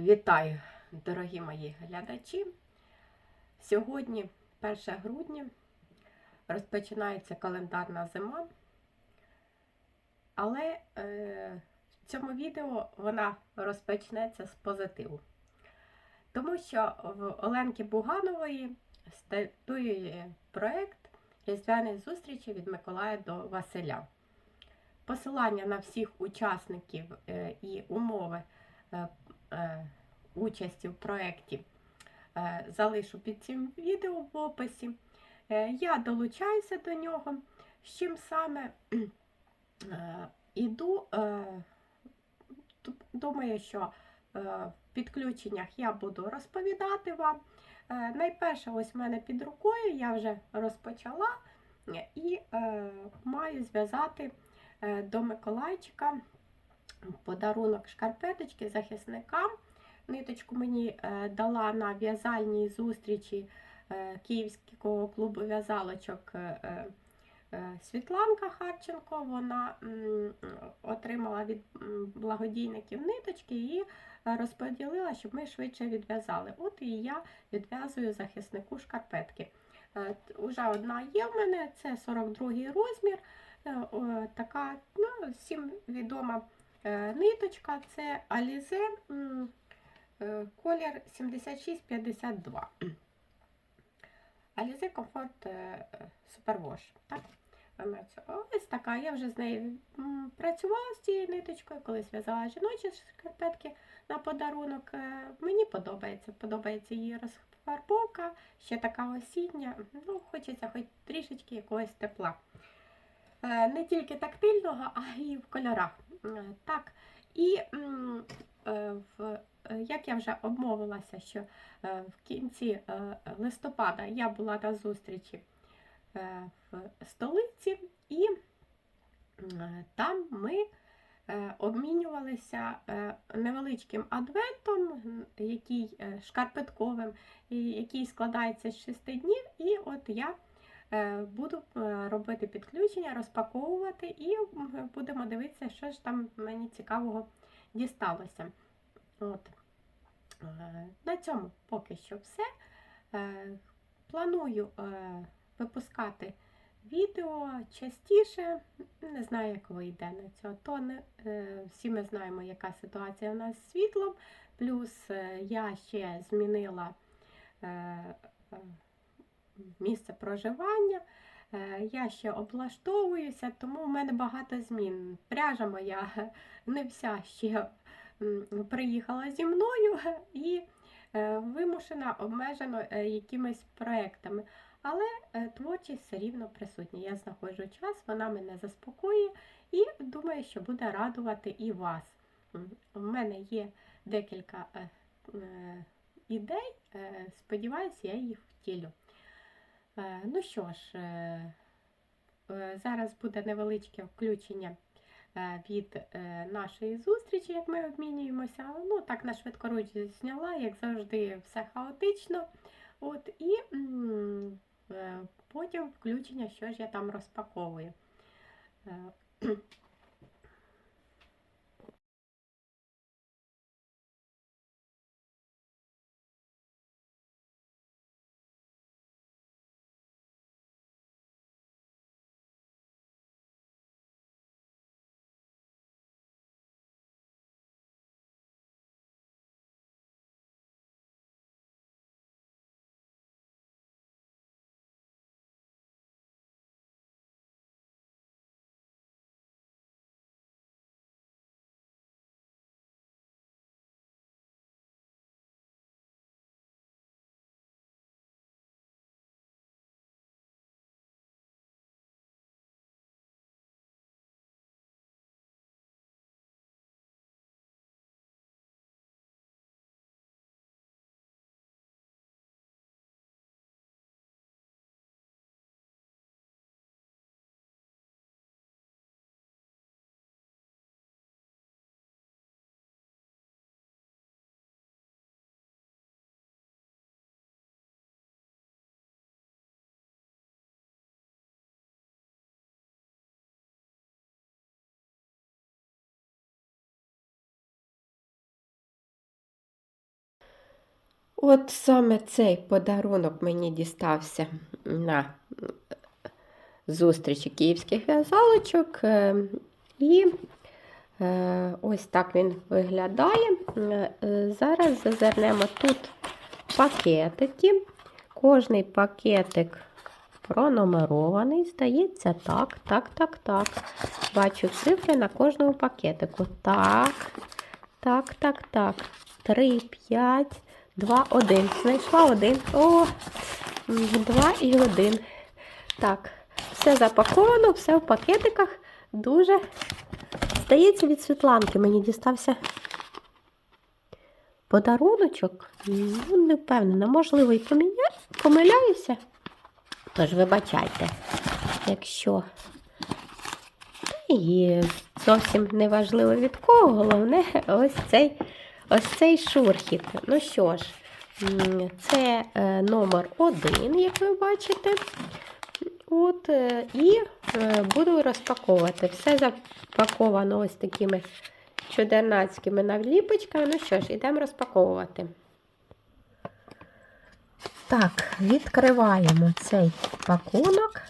Вітаю, дорогі мої глядачі. Сьогодні, 1 грудня, розпочинається календарна зима, але е, в цьому відео вона розпочнеться з позитиву. Тому що в Оленки Буганової стартує проєкт Різдвяної зустрічі від Миколая до Василя. Посилання на всіх учасників е, і умови е, участі в проєкті е, залишу під цим відео в описі. Е, Я долучаюся до нього, з чим саме е, іду. е, Думаю, що е, в підключеннях я буду розповідати вам. Е, Найперше, ось в мене під рукою, я вже розпочала е, і е, маю зв'язати е, до Миколайчика подарунок шкарпеточки захисникам. Ниточку мені е, дала на в'язальній зустрічі е, Київського клубу в'язалочок е, Світланка Харченко. Вона отримала від благодійників ниточки і розподілила, щоб ми швидше відв'язали. От і я відв'язую захиснику шкарпетки. Уже одна є в мене, це 42 розмір. Така ну, всім відома Ниточка це Alize е, колір 7652. Alize Comfort е, Superwash. Так? Ось така. Я вже з нею працювала з цією ниточкою, колись в'язала жіночі шкарпетки на подарунок. Е, Мені подобається. Подобається її розфарбовка, ще така осіння. Ну, хочеться хоч трішечки якогось тепла. Е, Не тільки тактильного, а й в кольорах. Е, Так, і е, в, е, як я вже обмовилася, що в кінці листопада я була на зустрічі в столиці, і там ми обмінювалися невеличким адвентом, який шкарпетковим, який складається з шести днів. І от я буду е, робити підключення, розпаковувати і будемо дивитися, що ж там мені цікавого дісталося. От. Е, На цьому поки що все. Е, Планую е, випускати відео частіше. Не знаю, як вийде на цього. То не, е, всі ми знаємо, яка ситуація у нас з світлом. Плюс е, я ще змінила е, е, місце проживання. Е, Я ще облаштовуюся, тому в мене багато змін. Пряжа моя не вся ще приїхала зі мною і е, вимушена, обмежена е, якимись проектами. Але творчість все рівно присутня. Я знаходжу час, вона мене заспокоює і думаю, що буде радувати і вас. У мене є декілька ідей, сподіваюся, я їх втілю. Е, Ну що ж, е, е, зараз буде невеличке включення від нашої зустрічі, як ми обмінюємося. Ну, так на швидкоруч зняла, як завжди, все хаотично. От, і потім включення, що ж я там розпаковую. От саме цей подарунок мені дістався на зустрічі київських в'язалочок. е, І е, ось так він виглядає. Е, Зараз зазирнемо тут пакетики. Кожний пакетик пронумерований. Здається, так, так, так, так. Бачу цифри на кожному пакетику. Так, так, так, так. 3, 5, 2, 1. Знайшла один. О, 2 і 1. Так, все запаковано, все в пакетиках. Дуже. Здається, від Світланки мені дістався подаруночок. Ну, не впевнена, можливо, і поміня... помиляюся. Тож вибачайте, якщо і зовсім не важливо від кого, головне ось цей, ось цей шурхіт. Ну що ж, це е, номер один, як ви бачите. От, е, і е, буду розпаковувати. Все запаковано ось такими чудернацькими наліпочками. Ну що ж, йдемо розпаковувати. Так, відкриваємо цей пакунок.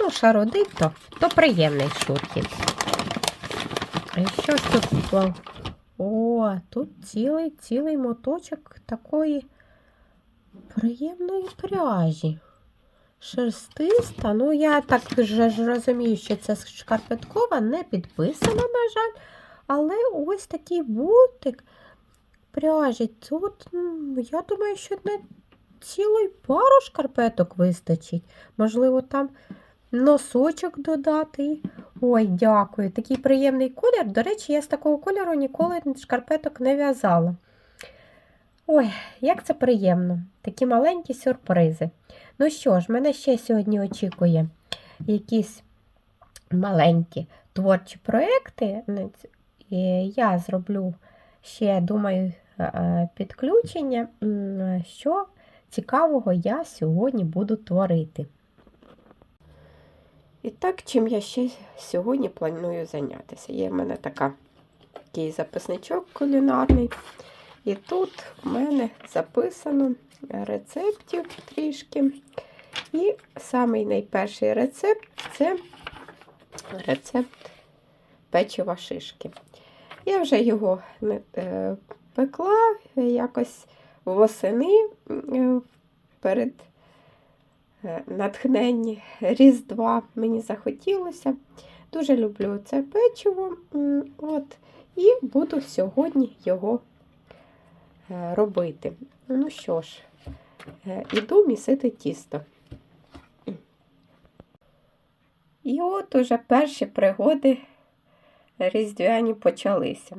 Ну, шародить то, то приємний шурхіт. Що ж тут? О, тут цілий цілий моточок такої приємної пряжі. Шерстиста. Ну, я так вже ж розумію, що це шкарпеткова, не підписана, на жаль. Але ось такий бутик пряжі. Тут, я думаю, що не цілої пару шкарпеток вистачить. Можливо, там носочок додати. Ой, дякую. Такий приємний колір. До речі, я з такого кольору ніколи шкарпеток не в'язала. Ой, як це приємно! Такі маленькі сюрпризи. Ну що ж, мене ще сьогодні очікує якісь маленькі творчі проекти. Я зроблю ще, думаю, е, е, підключення, що цікавого я сьогодні буду творити. І так, чим я ще сьогодні планую зайнятися. Є в мене така, такий записничок кулінарний. І тут в мене записано рецептів трішки. І самий найперший рецепт це рецепт печива шишки. Я вже його не- пекла якось восени перед е, натхненні Різдва мені захотілося. Дуже люблю це печиво. От, і буду сьогодні його е, робити. Ну що ж, е, іду місити тісто. І от уже перші пригоди різдвяні почалися.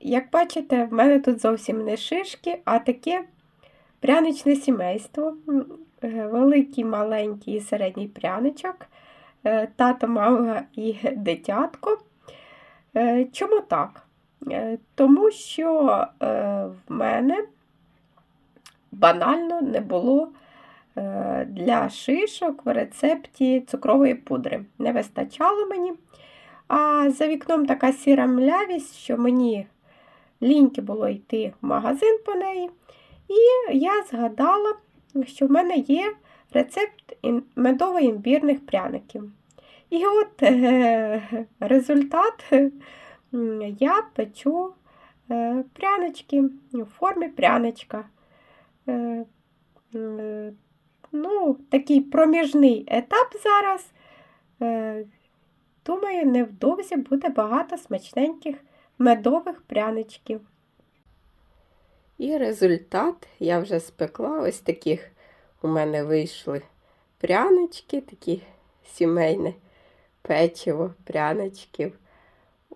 Як бачите, в мене тут зовсім не шишки, а таке пряничне сімейство. Е, Великий, маленький і середній пряничок. Е, Тато, мама і дитятко. Е, Чому так? Тому що в мене банально не було для шишок в рецепті цукрової пудри. Не вистачало мені. А за вікном така сіра млявість, що мені ліньки було йти в магазин по неї. І я згадала, що в мене є рецепт медово-імбірних пряників. І от е, результат я печу е, прянички в формі пряничка. Е, ну, такий проміжний етап зараз. Думаю, невдовзі буде багато смачненьких медових пряничків. І результат я вже спекла. Ось таких у мене вийшли прянички, такі сімейне печиво пряничків.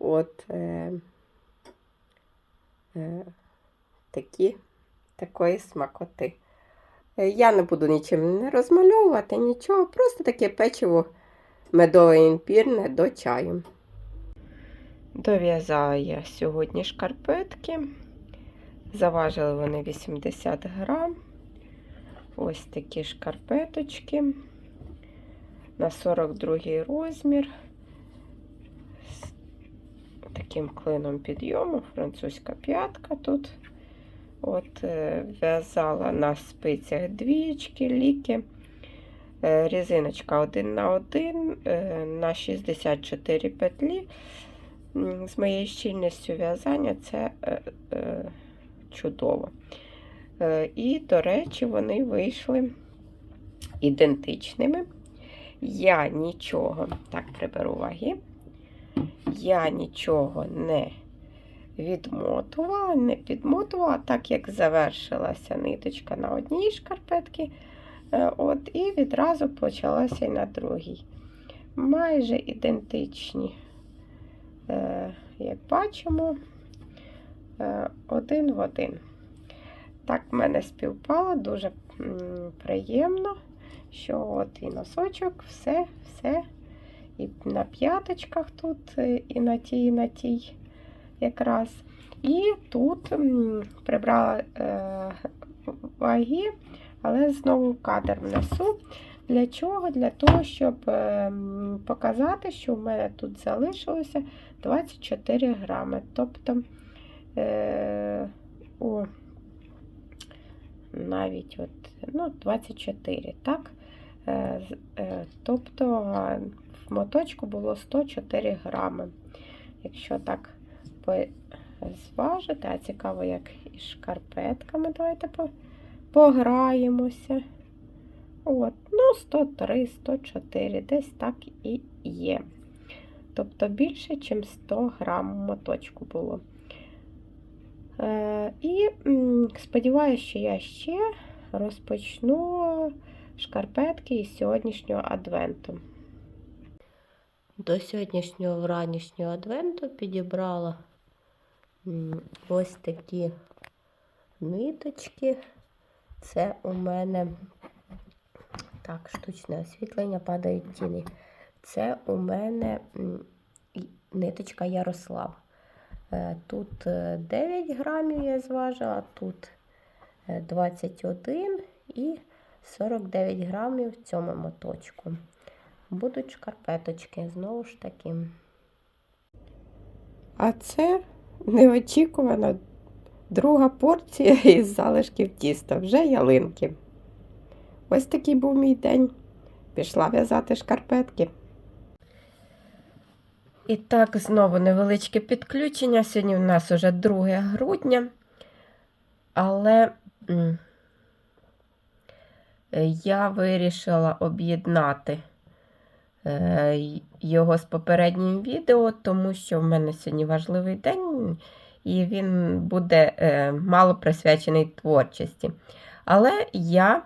От е, е, такі, такої смакоти. Е, Я не буду нічим не розмальовувати, нічого, просто таке печиво медове імпірне до чаю. Дов'язала я сьогодні шкарпетки. Заважили вони 80 грам. Ось такі шкарпеточки на 42 розмір. З таким клином підйому, французька п'ятка тут. От е, в'язала на спицях двічки, ліки. Е, Резиночка 1 на 1 е, на 64 петлі. З моєю щільністю в'язання це чудово. Е, І, до речі, вони вийшли ідентичними. Я нічого, так приберу ваги, я нічого не відмотувала, не підмотувала, так як завершилася ниточка на одній шкарпетці, е, от, і відразу почалася і на другій. Майже ідентичні, е, як бачимо, один в один. Так в мене співпало, дуже приємно, що от і носочок, все, все. І на п'яточках тут, е, і на тій, і на тій якраз. І тут прибрала е, ваги, але знову кадр внесу. Для чого? Для того, щоб е, показати, що в мене тут залишилося 24 грами. Тобто, е, о, навіть от, ну, 24, так? Е, е, тобто е, в моточку було 104 грами. Якщо так зважити, а цікаво, як із шкарпетками, давайте по- пограємося. От, ну, 103, 104, десь так і є. Тобто більше, ніж 100 грам моточку було. Е, і сподіваюся, що я ще розпочну шкарпетки із сьогоднішнього адвенту. До сьогоднішнього вранішнього адвенту підібрала ось такі ниточки. Це у мене так, штучне освітлення падають тіни. Це у мене ниточка Ярослав. Е, Тут е, 9 грамів я зважила, тут е, 21 і 49 грамів в цьому моточку. Будуть шкарпеточки, знову ж таки. А це неочікувана друга порція із залишків тіста, вже ялинки. Ось такий був мій день. Пішла в'язати шкарпетки. І так, знову невеличке підключення. Сьогодні в нас уже 2 грудня. Але я вирішила об'єднати е, його з попереднім відео, тому що в мене сьогодні важливий день, і він буде е, мало присвячений творчості. Але я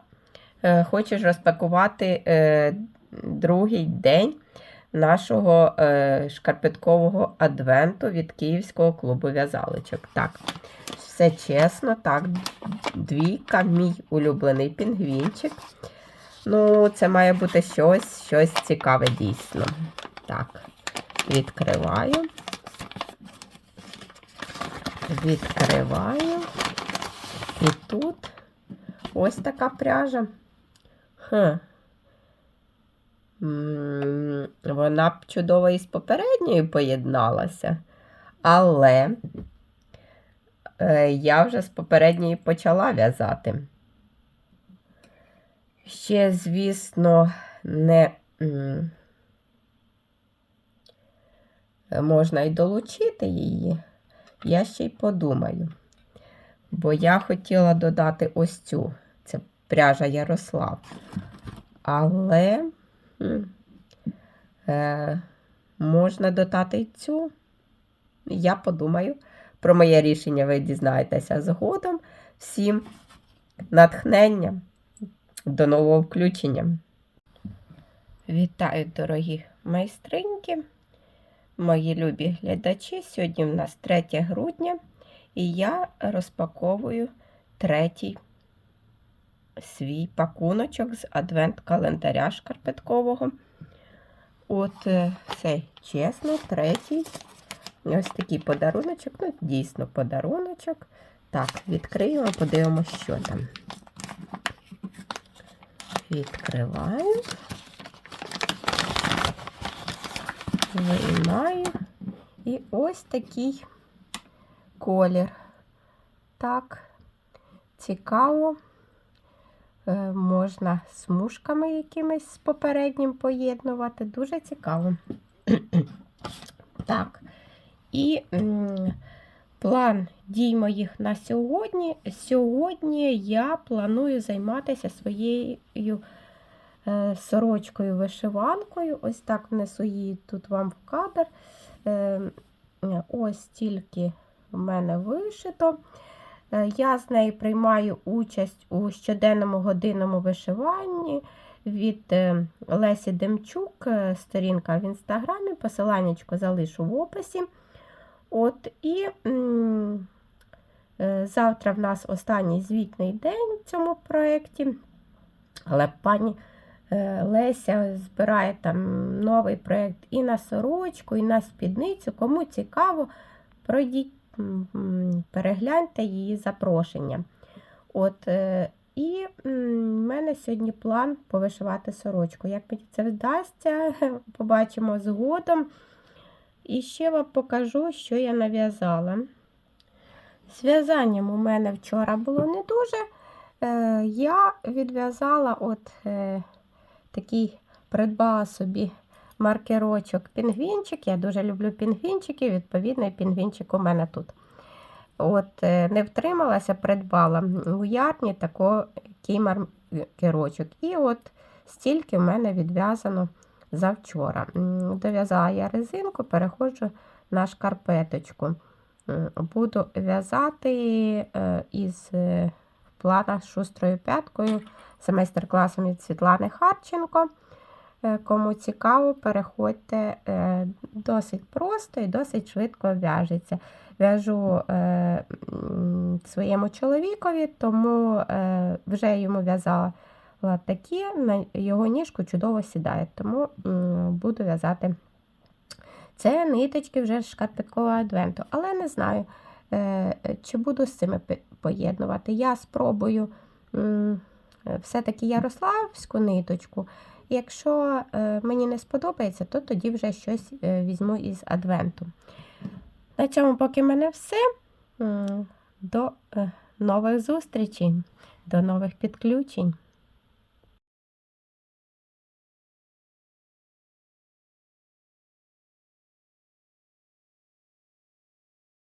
е, хочу ж розпакувати другий день нашого е, шкарпеткового адвенту від Київського клубу в'язалочок. Так, все чесно, так, двійка, мій улюблений пінгвінчик. Ну, це має бути щось, щось цікаве дійсно. Так, відкриваю. Відкриваю. І тут ось така пряжа. Хм. Вона б чудово із попередньою поєдналася. Але е, я вже з попередньої почала в'язати. Ще, звісно, не можна й долучити її. Я ще й подумаю. Бо я хотіла додати ось цю. Це пряжа Ярослав. Але е, можна додати цю. Я подумаю. Про моє рішення ви дізнаєтеся згодом. Всім натхнення. До нового включення. Вітаю, дорогі майстриньки, мої любі глядачі. Сьогодні в нас 3 грудня, і я розпаковую третій свій пакуночок з адвент-календаря шкарпеткового. От е, все чесно, третій. Ось такий подаруночок. Ну, дійсно, подаруночок. Так, відкриємо, подивимося, що там. Відкриваю. Виймаю. І ось такий колір. Так. цікаво. Е, Можна смужками якимись з попереднім поєднувати. Дуже цікаво. Так. І план дій моїх на сьогодні. Сьогодні я планую займатися своєю е, сорочкою вишиванкою. Ось так внесу її тут вам в кадр. Е, ось тільки в мене вишито. Е, Я з нею приймаю участь у щоденному годинному вишиванні від е, Лесі Демчук, е, сторінка в інстаграмі. Посиланнячко залишу в описі. От і завтра в нас останній звітний день в цьому проєкті. Але пані Леся збирає там новий проєкт і на сорочку, і на спідницю. Кому цікаво, пройдіть, перегляньте її запрошення. От, е, і в мене сьогодні план повишивати сорочку. Як мені це вдасться, побачимо згодом. І ще вам покажу, що я нав'язала. З в'язанням у мене вчора було не дуже. Е, я відв'язала от е, такий, придбала собі маркерочок пінгвінчик. Я дуже люблю пінгвінчики, відповідно, і пінгвінчик у мене тут. От, е, не втрималася, придбала у ярні такий маркерочок. І от стільки в мене відв'язано завчора. Дов'язала я резинку, переходжу на шкарпеточку. Буду в'язати е, із е, плана з шустрою п'яткою за майстер-класом від Світлани Харченко. Е, Кому цікаво, переходьте е, досить просто і досить швидко в'яжеться. В'яжу е, своєму чоловікові, тому вже йому в'язала такі, на його ніжку чудово сідає, тому буду в'язати. Це ниточки вже шкарпеткового адвенту, але не знаю, чи буду з цими поєднувати. Я спробую все-таки ярославську ниточку. Якщо е, мені не сподобається, то тоді вже щось е, візьму із адвенту. На цьому поки мене все. До е, нових зустрічей, до нових підключень.